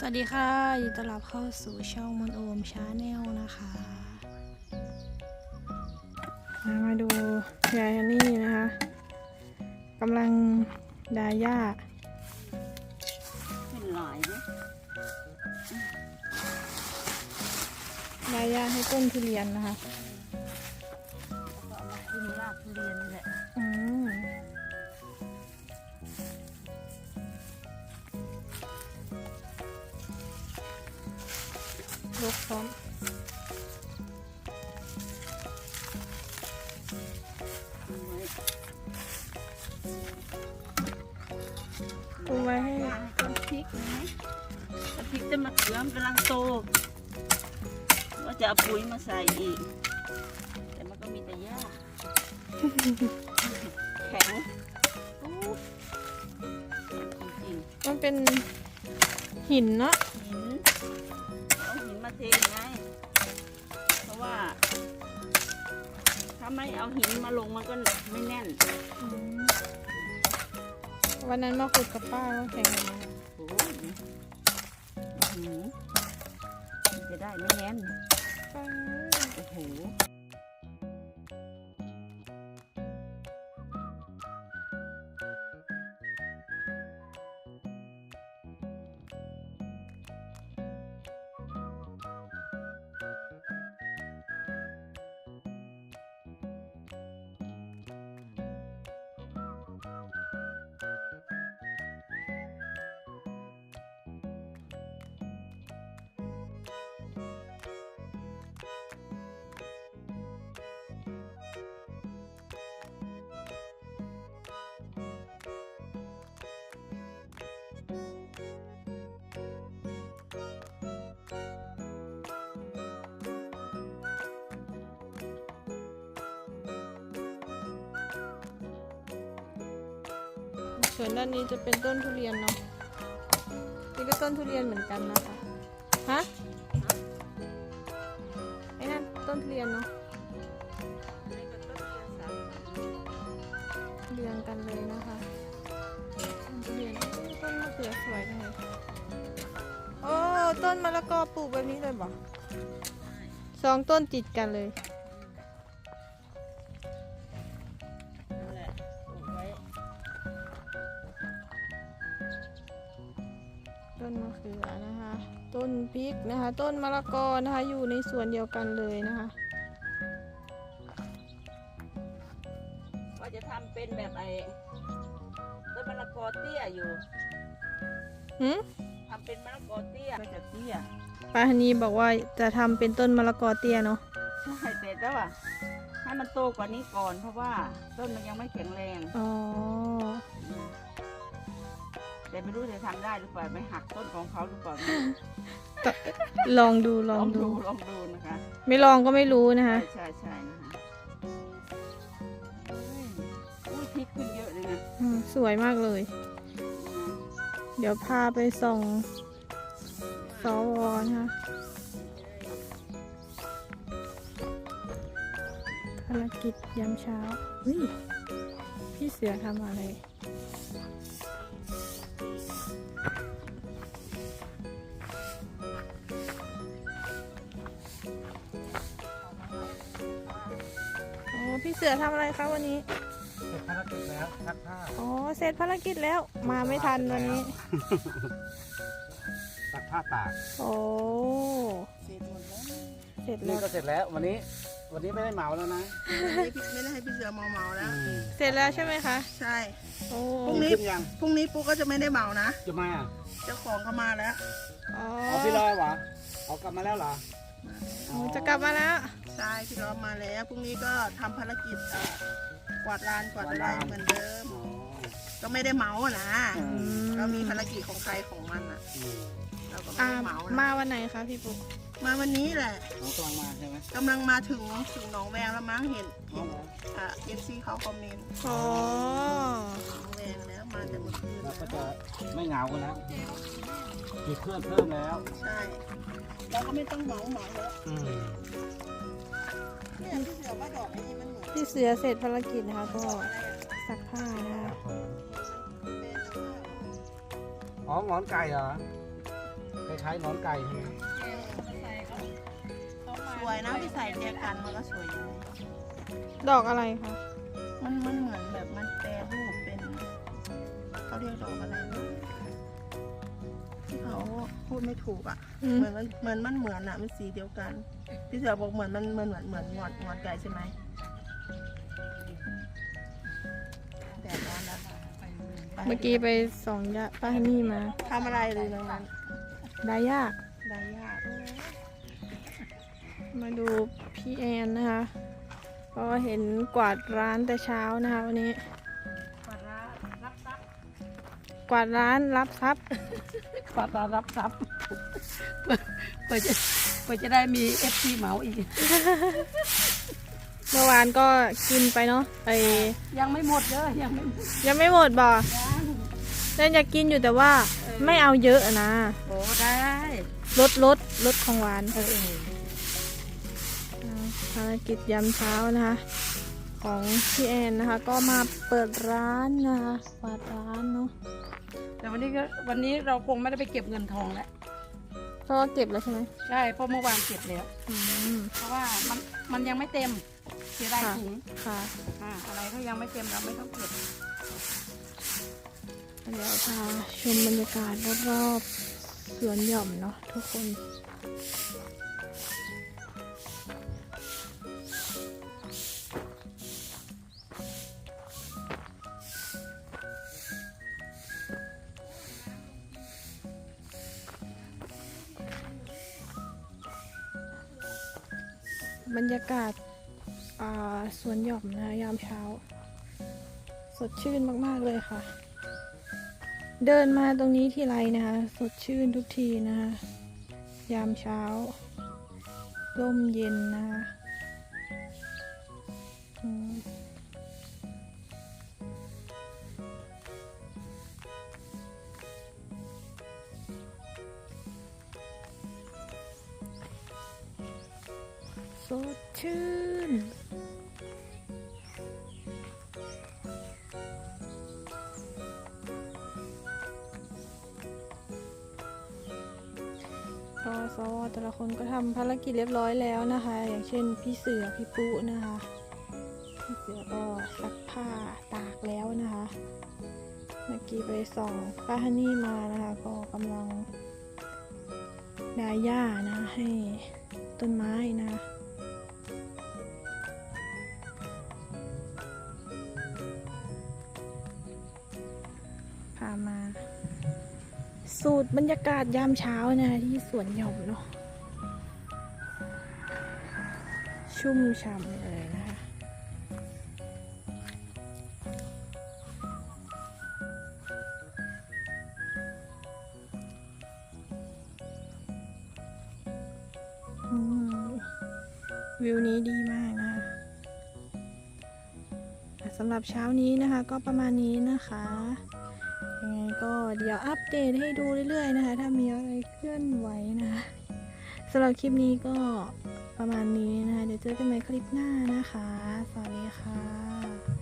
สวัสดีค่ะยินดีต้อนรับเข้าสู่ช่องมนโอมชาแนลนะคะมามาดูยายฮันนี่นะคะกำลังดาหญ้าเป็นหลายเนี่ยดาหญ้าให้ต้นทุเรียนนะคะก็เอามากินรากทุเรียนนี่แหละ ลกพร้อมกินไว้ปูไว้ให้ให้ต้นพริกนะต้นพริกจะมาเขือมนกำลังโตว่าจะเอาปุ๋ยมาใส่อีก แต่มันก็มีแต่หญ้าแข็งอู้จริงมันเป็นหินเนาะๆหิน เอาหินมาเทไงเพราะว่า ถ้าไม่เอาหินมาลงมันก็ไม่แน่นอืมวันนั้นมาขุดกับป้าก็แข็งอยู่นะโอ้โหอื้อหือจะได้ไม่แน่นป้าโอ้โห ส่วนด้านนี้จะเป็นต้นทุเรียนเนาะ นี่ก็ต้นทุเรียนเหมือนกันนะคะ ฮะ ไอ้นั่นต้นทุเรียนเนาะเรียงกันเลยนะคะต้นทุเรียนต้นมะเขือสวยจังเลยโอ้ ต้นมะละกอปลูกแบบนี้เลยบ่สองต้นติดกันเลย ต้นมะเขือนะคะ ต้นพริกนะคะ ต้นมะละกอนะคะ อยู่ในสวนเดียวกันเลยนะคะว่าจะทำเป็นแบบไอ้ต้นมะละกอเตี้ยอยู่หืมทำเป็นมะละกอเตี้ยก็จะเตี้ยปาฮนีบอกว่าจะทำเป็นต้นมะละกอเตี้ยเนาะ ใช่แต่แล้วอะให้มันโตกว่านี้ก่อนเพราะว่าต้นมันยังไม่แข็งแรงอ๋อ แต่ไม่รู้จะทำได้หรือเปล่าไปหักต้นของเขาหรือเปล่าลองดูลองดู ลองดูนะคะ ไม่ลองก็ไม่รู้นะคะ ใช่ใช่ใช่นะคะอืมอุ้ยพริกขึ้นเยอะเลยนะอืมสวยมากเลย เดี๋ยวพาไปส่องสวนะคะภารกิจยามเช้าวิพี่เสือทำอะไร พี่เสือทำอะไรคะวันนี้ เสร็จภารกิจแล้วซักผ้าอ๋อ เสร็จภารกิจแล้ว มาไม่ทันวันนี้ ซักผ้าตากโอ้ เสร็จหมดแล้วเสร็จแล้นี่วก็เสร็จแล้ววันนี้ วันนี้ไม่ได้เหมาแล้วนะไม่ได้ให้พี่เสือเมาเมาๆแล้วอืมเสร็จแล้วใช่ไหมคะ ใช่ โอ้พรุ่งนี้ ขึ้นยังพรุ่งนี้ปุ๊กก็จะไม่ได้เมานะจะมาอะเจ้าของเขามาแล้ว อ๋ออ๋อพี่ลอยเหรอเอากลับมาแล้วเหรอ โอ้จะกลับมาแล้ว ใช่พี่ล้อมมาแล้วพรุ่งนี้ก็ทำภารกิจเอ่อกวาดลานกวาดอะไรเหมือนเดิมอ๋อก็ไม่ได้เมาอะนะอืมก็มีภารกิจของใครของมันอะอืมเราก็ไม่อ่าได้เมามานะวันไหนคะพี่ปุ๊กมาวันนี้แหละน้องกำลังมาใช่ไหมกำลังมาถึงถึงหนองแวงแล้วมั้งเห็นน้องเหรออ่าเอฟซีเขาคอมเมนต์อ๋อหนองแวงแล้วมาแต่เมื่อคืนเราก็แล้วจะไม่เหงากันแล้วมีเพื่อนเพิ่มแล้ว ใช่ เราก็ไม่ต้องเมาเมาแล้วอืมเนี่ยพี่เสือว่าดอกไอ้นี่มันเหมือนพี่เสือเสร็จภารกิจนะคะก็อะไรอะซักผ้านะคะอ๋อหงอนไก่เหรอคล้ายๆหนอนไก่ใช่ไหมสวยนะที่ใส่แจกันมันก็สวยอยู่ดอกอะไรคะมันมันเหมือนแบบมันแปรรูปเป็นเขาเรียกดอกอะไรนะที่ เขาพูดไม่ถูกอะ อืม เหมือนมันเหมือนมันเหมือนอะ มันสีเดียวกัน พี่เสือบอกเหมือนมันเหมือนเหมือนเหมือนงอนงอนไก่ใช่ไหมแดดร้อนแล้วเมื่อกี้ไปส่องยาป้าฮันนี่มาทำอะไรเลยตรงนั้นดายาได้ยากมาดูพี่แอนนะคะก็เห็นกวาดร้านแต่เช้านะคะวันนี้ กวาดร้านรับทรัพย์ ปาตารับทรัพย์เพื่อจะเพื่อจะได้มีเอฟซีเหมาอีก เมื่อวานก็กินไปเนาะไอยังไม่หมดเด้อยังไม่หมดยังไม่หมดบ่ยังนั่นอยากกินอยู่แต่ว่าไม่เอาเยอะอะนะโอ้ได้ลดลดลดของหวานเออภารกิจยามเช้านะคะ ของพี่แอนนะคะ ก็มาเปิดร้านนะคะกวาดร้านเนาะ แต่วันนี้ก็วันนี้เราคงไม่ได้ไปเก็บเงินทองแล้วก็เก็บแล้วใช่ไหมใช่เพราะเมื่อวานเก็บแล้วอืม เพราะว่ามันมันยังไม่เต็มเสียดายค่ะ ถุงค่ะ อ่าอะไรก็ยังไม่เต็มเราไม่ต้องเก็บเดี๋ยวพาชมบรรยากาศรอบๆสวนหย่อมเนาะทุกคน บรรยากาศาสวนหย่อมนะยามเช้า สดชื่นมากๆเลยค่ะ เดินมาตรงนี้ทีไรนะคะสดชื่นทุกทีนะคะยามเช้าร่มเย็นนะคะ สดชื่นก็สวแต่ละคนก็ทำภารกิจเรียบร้อยแล้วนะคะ อย่างเช่นพี่เสือพี่ปุ๊นะคะ พี่เสือก็ซักผ้าตากแล้วนะคะ เมื่อกี้ไปส่องป้าฮันนี่มานะคะ ก็กำลังดาหญ้านะให้ต้นไม้นะามา สูตรบรรยากาศยามเช้านะที่สวนหย่อมเนาะชุ่มฉ่ำเลยนะคะวิวนี้ดีมากำหรับเช้านี้นะคะ ก็ประมาณนี้นะคะยังไงก็เดี๋ยวอัปเดตให้ดูเรื่อยๆนะคะ ถ้ามีอะไรเคลื่อนไหวนะคะสำหรับคลิปนี้ก็ประมาณนี้นะคะ เดี๋ยวเจอกันใหม่คลิปหน้านะคะ สวัสดีค่ะ